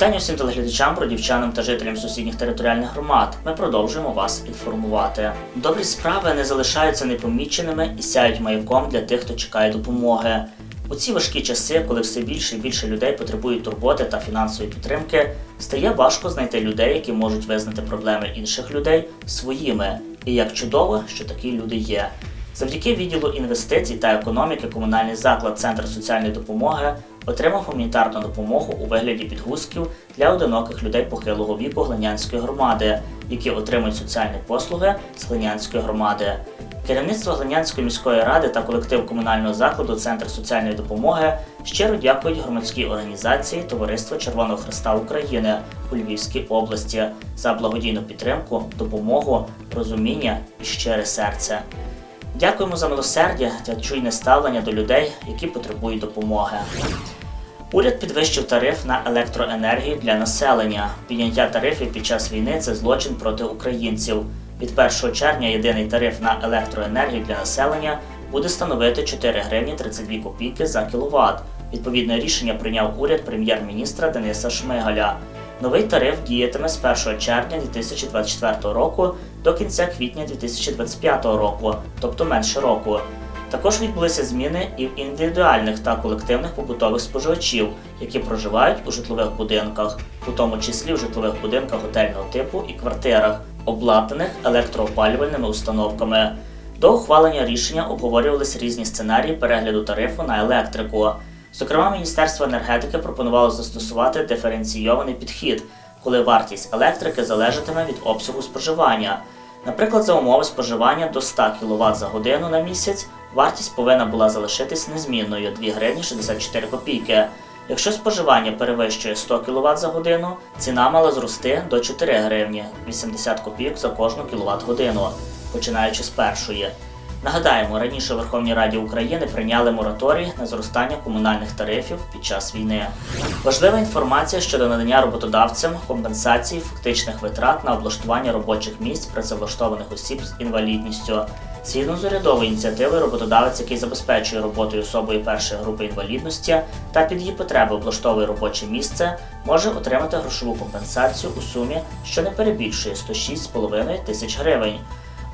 Вітання всім телеглядачам, бродівчанам та жителям сусідніх територіальних громад. Ми продовжуємо вас інформувати. Добрі справи не залишаються непоміченими і сяють маяком для тих, хто чекає допомоги. У ці важкі часи, коли все більше і більше людей потребують турботи та фінансової підтримки, стає важко знайти людей, які можуть визнати проблеми інших людей своїми. І як чудово, що такі люди є. Завдяки відділу інвестицій та економіки комунальний заклад Центр соціальної допомоги отримав гуманітарну допомогу у вигляді підгузків для одиноких людей похилого віку Глинянської громади, які отримують соціальні послуги з Глинянської громади. Керівництво Глинянської міської ради та колектив комунального закладу Центр соціальної допомоги щиро дякують громадській організації Товариство Червоного Христа України у Львівській області за благодійну підтримку, допомогу, розуміння і щире серце. Дякуємо за милосердя та чуйне ставлення до людей, які потребують допомоги. Уряд підвищив тариф на електроенергію для населення. Підняття тарифів під час війни це злочин проти українців. Від 1 червня єдиний тариф на електроенергію для населення буде становити 4 гривні 32 копійки за кіловат. Відповідне рішення прийняв уряд прем'єр-міністра Дениса Шмигаля. Новий тариф діятиме з 1 червня 2024 року до кінця квітня 2025 року, тобто менше року. Також відбулися зміни і в індивідуальних та колективних побутових споживачів, які проживають у житлових будинках, у тому числі в житлових будинках готельного типу і квартирах, обладнаних електроопалювальними установками. До ухвалення рішення обговорювалися різні сценарії перегляду тарифу на електрику. Зокрема, Міністерство енергетики пропонувало застосувати диференційований підхід, коли вартість електрики залежатиме від обсягу споживання. Наприклад, за умови споживання до 100 кВт за годину на місяць вартість повинна була залишитись незмінною 2 гривні 64 копійки. Якщо споживання перевищує 100 кВт за годину, ціна мала зрости до 4 гривні 80 копійок за кожну кВт годину, починаючи з першої. Нагадаємо, раніше Верховній Раді України прийняли мораторій на зростання комунальних тарифів під час війни. Важлива інформація щодо надання роботодавцям компенсації фактичних витрат на облаштування робочих місць працевлаштованих осіб з інвалідністю. Згідно з урядовою ініціативою, роботодавець, який забезпечує роботою особою першої групи інвалідності та під її потреби облаштовує робоче місце, може отримати грошову компенсацію у сумі, що не перебільшує 106,5 тисяч гривень.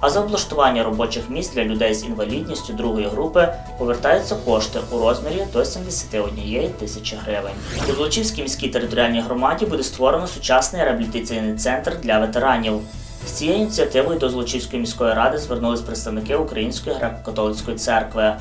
А за облаштування робочих місць для людей з інвалідністю другої групи повертаються кошти у розмірі до 71 тисячі гривень. У Золочівській міській територіальній громаді буде створено сучасний реабілітаційний центр для ветеранів. З цією ініціативою до Золочівської міської ради звернулись представники Української греко-католицької церкви.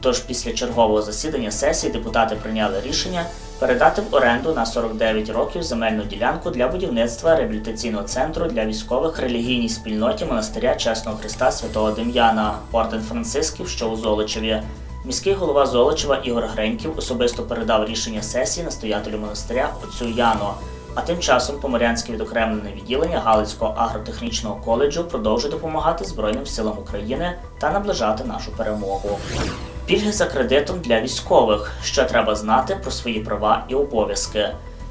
Тож після чергового засідання сесії депутати прийняли рішення передати в оренду на 49 років земельну ділянку для будівництва реабілітаційного центру для військових релігійній спільноті монастиря Чесного Христа Святого Дем'яна, орден Францисків, що у Золочеві. Міський голова Золочева Ігор Греньків особисто передав рішення сесії настоятелю монастиря отцю Яну. А тим часом Поморянське відокремлене відділення Галицького агротехнічного коледжу продовжує допомагати Збройним силам України та наближати нашу перемогу. Пільги за кредитом для військових, що треба знати про свої права і обов'язки.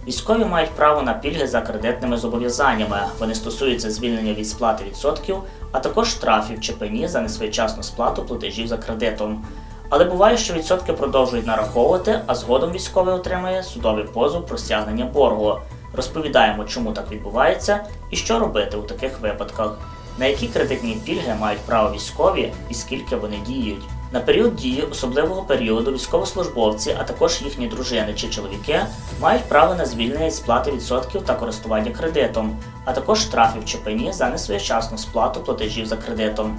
Військові мають право на пільги за кредитними зобов'язаннями. Вони стосуються звільнення від сплати відсотків, а також штрафів чи пені за несвоєчасну сплату платежів за кредитом. Але буває, що відсотки продовжують нараховувати, а згодом військовий отримує судовий позов про стягнення боргу. Розповідаємо, чому так відбувається і що робити у таких випадках, на які кредитні пільги мають право військові і скільки вони діють. На період дії особливого періоду військовослужбовці, а також їхні дружини чи чоловіки, мають право на звільнення від сплати відсотків та користування кредитом, а також штрафів чи пені за несвоєчасну сплату платежів за кредитом.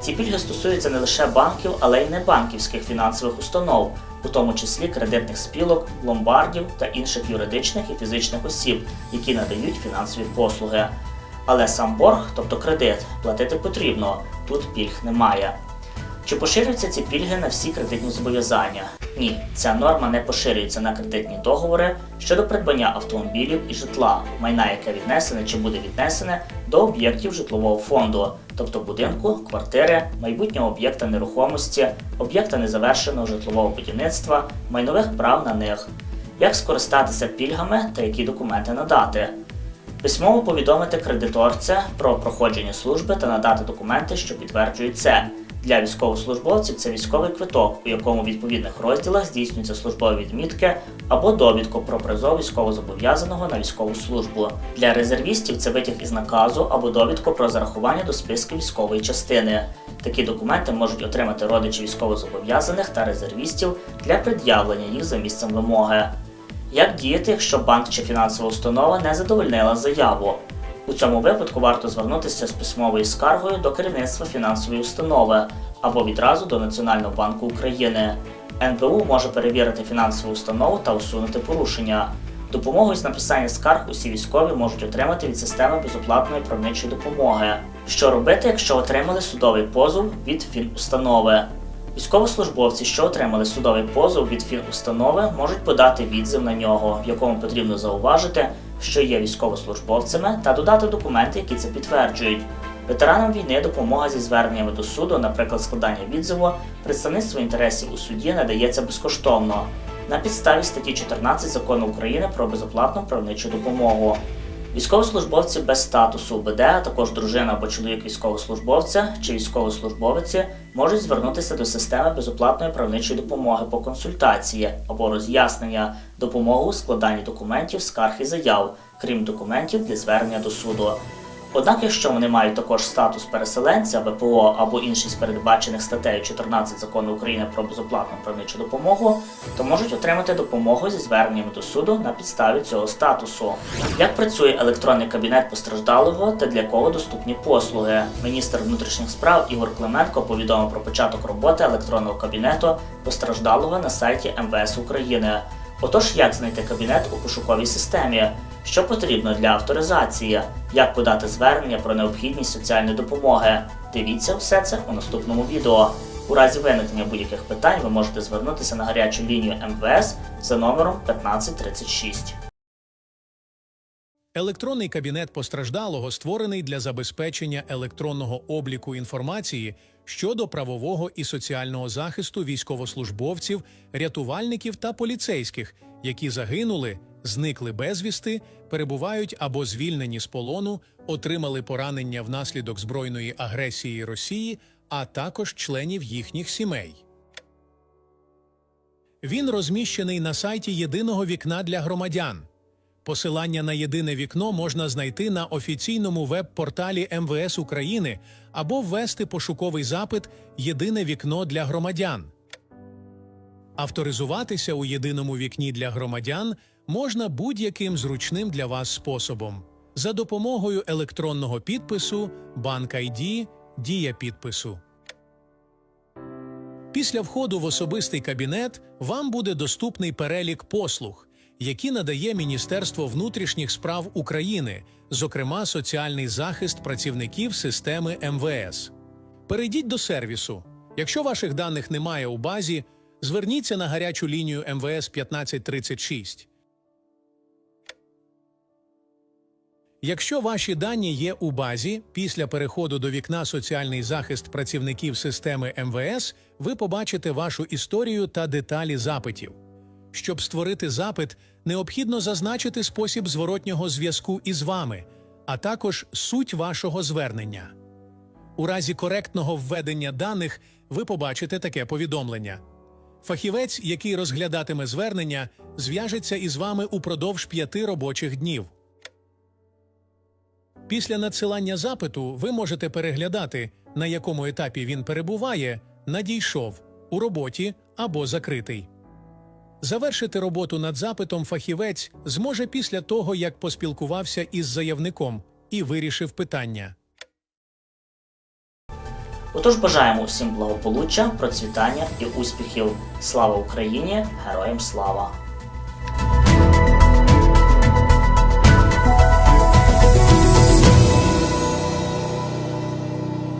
Ці пільги стосуються не лише банків, але й небанківських фінансових установ, у тому числі кредитних спілок, ломбардів та інших юридичних і фізичних осіб, які надають фінансові послуги. Але сам борг, тобто кредит, платити потрібно, тут пільг немає. Чи поширюються ці пільги на всі кредитні зобов'язання? Ні, ця норма не поширюється на кредитні договори щодо придбання автомобілів і житла, майна, яке віднесене чи буде віднесене до об'єктів житлового фонду, тобто будинку, квартири, майбутнього об'єкта нерухомості, об'єкта незавершеного житлового будівництва, майнових прав на них, як скористатися пільгами та які документи надати. Письмово повідомити кредиторця про проходження служби та надати документи, що підтверджують це. Для військовослужбовців це військовий квиток, у якому в відповідних розділах здійснюються службові відмітки або довідку про призов військовозобов'язаного на військову службу. Для резервістів це витяг із наказу або довідку про зарахування до списку військової частини. Такі документи можуть отримати родичі військовозобов'язаних та резервістів для пред'явлення їх за місцем вимоги. Як діяти, якщо банк чи фінансова установа не задовольнила заяву? У цьому випадку варто звернутися з письмовою скаргою до керівництва фінансової установи або відразу до Національного банку України. НБУ може перевірити фінансову установу та усунути порушення. Допомогу з написання скарг усі військові можуть отримати від системи безоплатної правничої допомоги. Що робити, якщо отримали судовий позов від фінустанови? Військовослужбовці, що отримали судовий позов від фінустанови, можуть подати відзив на нього, в якому потрібно зауважити, що є військовослужбовцями, та додати документи, які це підтверджують. Ветеранам війни допомога зі зверненнями до суду, наприклад, складання відзиву, представництво інтересів у суді надається безкоштовно на підставі статті 14 закону України про безоплатну правничу допомогу. Військовослужбовці без статусу УБД, а також дружина або чоловік військовослужбовця чи військовослужбовиці можуть звернутися до системи безоплатної правничої допомоги по консультації або роз'яснення, допомоги у складанні документів, скарг і заяв, крім документів для звернення до суду. Однак, якщо вони мають також статус переселенця, ВПО або інший з передбачених статтею 14 закону України про безоплатну правничу допомогу, то можуть отримати допомогу зі зверненням до суду на підставі цього статусу. Як працює електронний кабінет постраждалого та для кого доступні послуги? Міністр внутрішніх справ Ігор Клименко повідомив про початок роботи електронного кабінету постраждалого на сайті МВС України. Отож, як знайти кабінет у пошуковій системі? Що потрібно для авторизації? Як подати звернення про необхідність соціальної допомоги? Дивіться все це у наступному відео. У разі виникнення будь-яких питань ви можете звернутися на гарячу лінію МВС за номером 1536. Електронний кабінет постраждалого створений для забезпечення електронного обліку інформації щодо правового і соціального захисту військовослужбовців, рятувальників та поліцейських, які загинули, зникли безвісти, перебувають або звільнені з полону, отримали поранення внаслідок збройної агресії Росії, а також членів їхніх сімей. Він розміщений на сайті єдиного вікна для громадян. Посилання на єдине вікно можна знайти на офіційному веб-порталі МВС України або ввести пошуковий запит Єдине вікно для громадян. Авторизуватися у єдиному вікні для громадян можна будь-яким зручним для вас способом за допомогою електронного підпису, банк ID, дія підпису. Після входу в особистий кабінет вам буде доступний перелік послуг, які надає Міністерство внутрішніх справ України, зокрема соціальний захист працівників системи МВС. Перейдіть до сервісу. Якщо ваших даних немає у базі, зверніться на гарячу лінію МВС 1536. Якщо ваші дані є у базі, після переходу до вікна Соціальний захист працівників системи МВС, ви побачите вашу історію та деталі запитів. Щоб створити запит, необхідно зазначити спосіб зворотнього зв'язку із вами, а також суть вашого звернення. У разі коректного введення даних ви побачите таке повідомлення. Фахівець, який розглядатиме звернення, зв'яжеться із вами упродовж п'яти робочих днів. Після надсилання запиту ви можете переглядати, на якому етапі він перебуває, надійшов у роботі або закритий. Завершити роботу над запитом фахівець зможе після того, як поспілкувався із заявником і вирішив питання. Отож бажаємо усім благополуччя, процвітання і успіхів. Слава Україні! Героям слава!